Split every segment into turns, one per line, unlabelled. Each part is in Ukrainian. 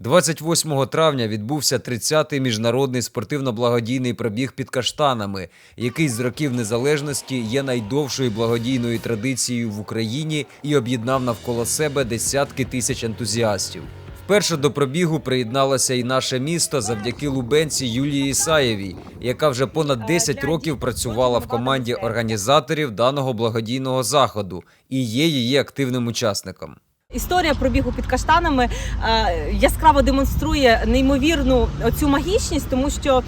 28 травня відбувся 30-й міжнародний спортивно-благодійний пробіг під каштанами, який з років незалежності є найдовшою благодійною традицією в Україні і об'єднав навколо себе десятки тисяч ентузіастів. Вперше до пробігу приєдналося і наше місто завдяки лубенці Юлії Ісаєвій, яка вже понад 10 років працювала в команді організаторів даного благодійного заходу і є її активним учасником.
Історія пробігу під каштанами е, яскраво демонструє неймовірну цю магічність, тому що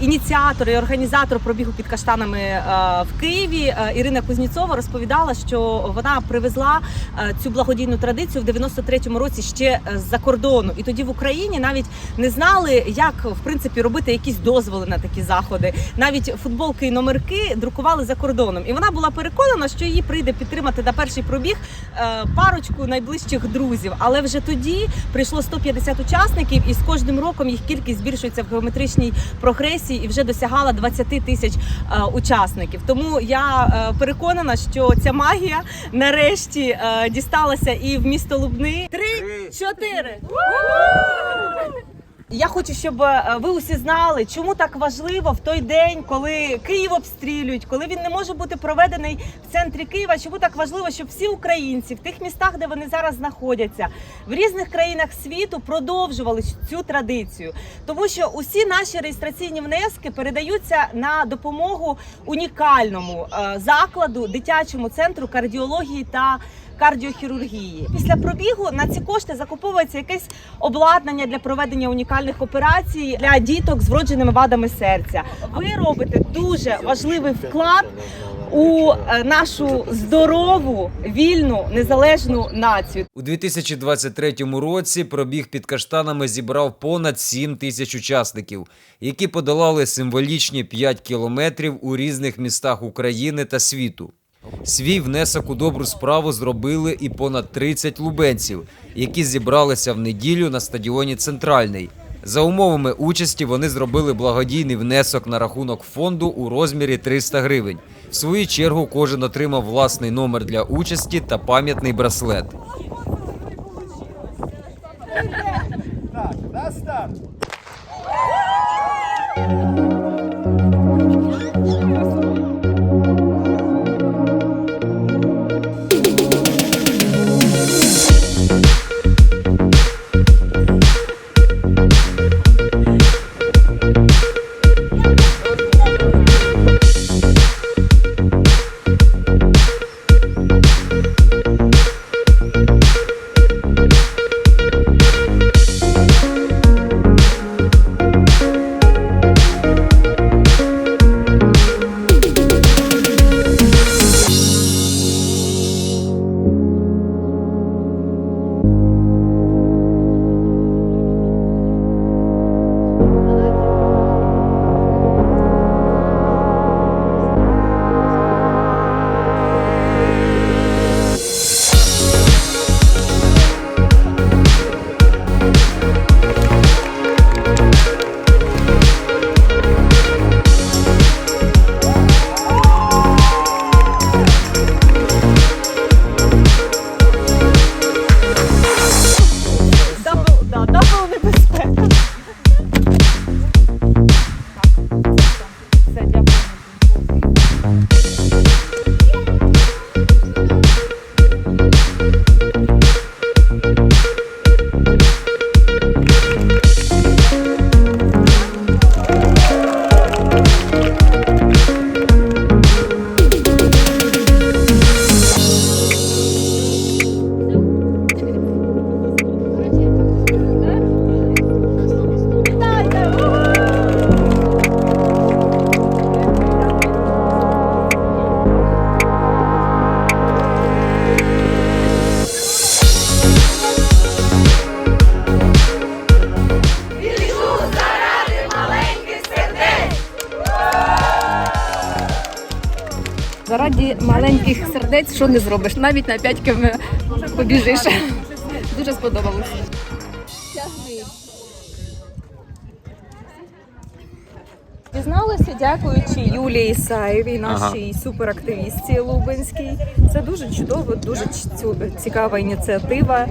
ініціатор і організатор пробігу під каштанами е, в Києві е, Ірина Кузніцова розповідала, що вона привезла е, цю благодійну традицію в 93-му році ще е, з-за кордону. І тоді в Україні навіть не знали, як в принципі робити якісь дозволи на такі заходи. Навіть футболки і номерки друкували за кордоном. І вона була переконана, що її прийде підтримати на перший пробіг е, парочку найближчих друзів. Але вже тоді прийшло 150 учасників, і з кожним роком їх кількість збільшується в геометричній прогресії і вже досягала 20 тисяч е, учасників. Тому я е, переконана, що ця магія нарешті е, дісталася і в місто Лубни. Три, чотири. Я хочу, щоб е, ви усі знали, чому так важливо в той день, коли Київ обстрілюють, коли він не може бути проведений в центрі Києва. Чому так важливо, щоб всі українці в тих містах, де вони зараз знаходяться, в різних країнах світу продовжували цю традицію, тому що усі наші реєстраційні внески передаються на допомогу унікальному е, закладу, дитячому центру кардіології та кардіохірургії. Після пробігу на ці кошти закуповується якесь обладнання для проведення унікальних операцій для діток з вродженими вадами серця. Ви робите дуже важливий вклад у е, нашу здорову, вільну, незалежну націю.
У 2023 році пробіг під каштанами зібрав понад 7 тисяч учасників, які подолали символічні 5 кілометрів у різних містах України та світу. Свій внесок у добру справу зробили і понад 30 лубенців, які зібралися в неділю на стадіоні Центральний. За умовами участі вони зробили благодійний внесок на рахунок фонду у розмірі 300 гривень. В свою чергу кожен отримав власний номер для участі та пам'ятний браслет.
Так, на старт.
Thank
you. Маленьких сердець, що не зробиш, навіть на 5 км побіжиш. Дуже сподобалось.
Дізналася, дякуючи Юлії Саєвій, нашій суперактивістці Лубенській. Це дуже чудово, дуже цікава ініціатива.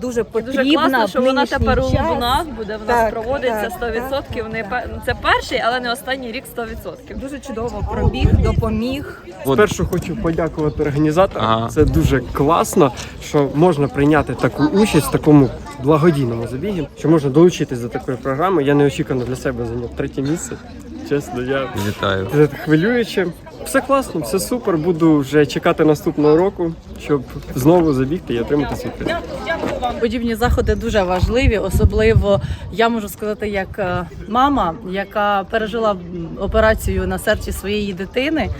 Дуже потрібна.
Дуже класно,
в
що вона тепер у нас буде. В нас
Так,
проводиться
так,
100%. Не пе- Це перший, але не останній рік 100%.
Дуже чудово пробіг, допоміг.
Спершу хочу подякувати організаторам.
Ага.
Це дуже класно, що можна прийняти таку участь в такому благодійному забігі, що можна долучитись до такої програми. Я неочікувано для себе зайняв третє місце. Чесно, я
Вітаю.
це хвилююче. Все класно, все супер. Буду вже чекати наступного року, щоб знову забігти і отримати свій приз.
Подібні заходи дуже важливі, особливо я можу сказати, як е, мама, яка пережила операцію на серці своєї дитини,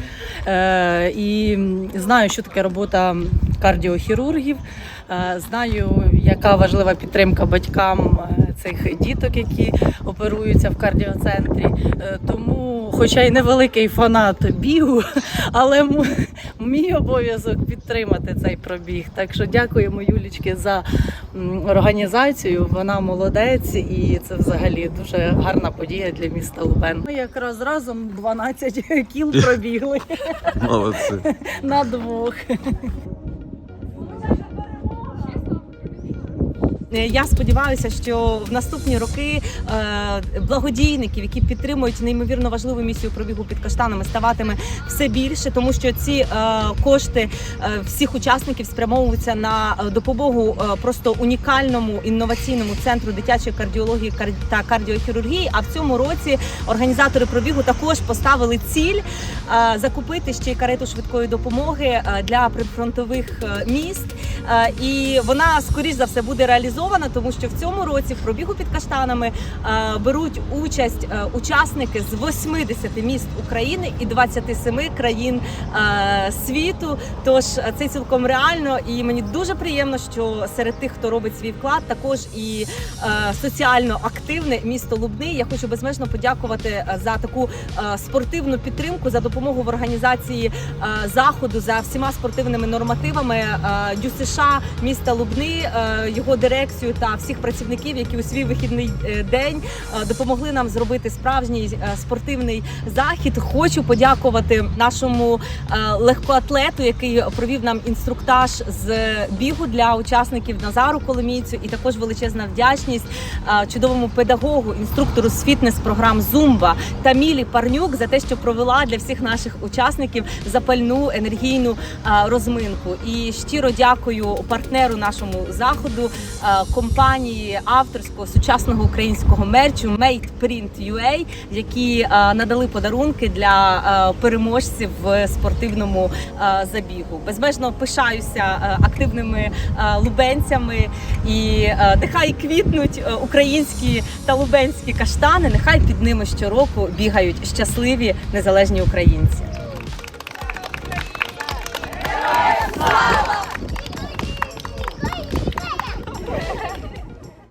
е, і знаю, що таке робота кардіохірургів. е, Знаю, яка важлива підтримка батькам цих діток, які оперуються в кардіоцентрі. Е, Тому, хоча й невеликий фанат бігу, але мій обов'язок підтримати цей пробіг. Так що дякуємо Юлічки за організацію. Вона молодець, і це взагалі дуже гарна подія для міста Лубен. Ми якраз разом 12 кіл пробігли
Молодці.
на двох.
Я сподіваюся, що в наступні роки е, благодійників, які підтримують неймовірно важливу місію пробігу під каштанами, ставатиме все більше, тому що ці е, кошти е, всіх учасників спрямовуються на е, допомогу е, просто унікальному інноваційному центру дитячої кардіології та кардіохірургії. А в цьому році організатори пробігу також поставили ціль е, закупити ще й карету швидкої допомоги е, для прифронтових е, міст. Е, І вона скоріш за все буде реалізована, тому що в цьому році в пробігу під каштанами е, беруть участь е, учасники з 80 міст України і 27 країн е, світу. Тож це цілком реально, і мені дуже приємно, що серед тих, хто робить свій вклад, також і соціально активне місто Лубни. Я хочу безмежно подякувати за таку спортивну підтримку, за допомогу в організації заходу, за всіма спортивними нормативами ДЮСШ міста Лубни, його дирекцію та всіх працівників, які у свій вихідний е, день е, допомогли нам зробити справжній е, спортивний захід. Хочу подякувати нашому легкоатлету, який провів нам інструктаж з бігу для учасників Назару Коломійцю, і також величезна вдячність чудовому педагогу, інструктору з фітнес-програм Зумба Тамілі Парнюк за те, що провела для всіх наших учасників запальну енергійну розминку. І щиро дякую партнеру нашому заходу, компанії авторського сучасного українського мерчу Made Print UA, які е, надали подарунки для е, переможців в спортивному е, забігу. Безмежно пишаюся активними лубенцями і нехай квітнуть українські та лубенські каштани. Нехай під ними щороку бігають щасливі незалежні українці.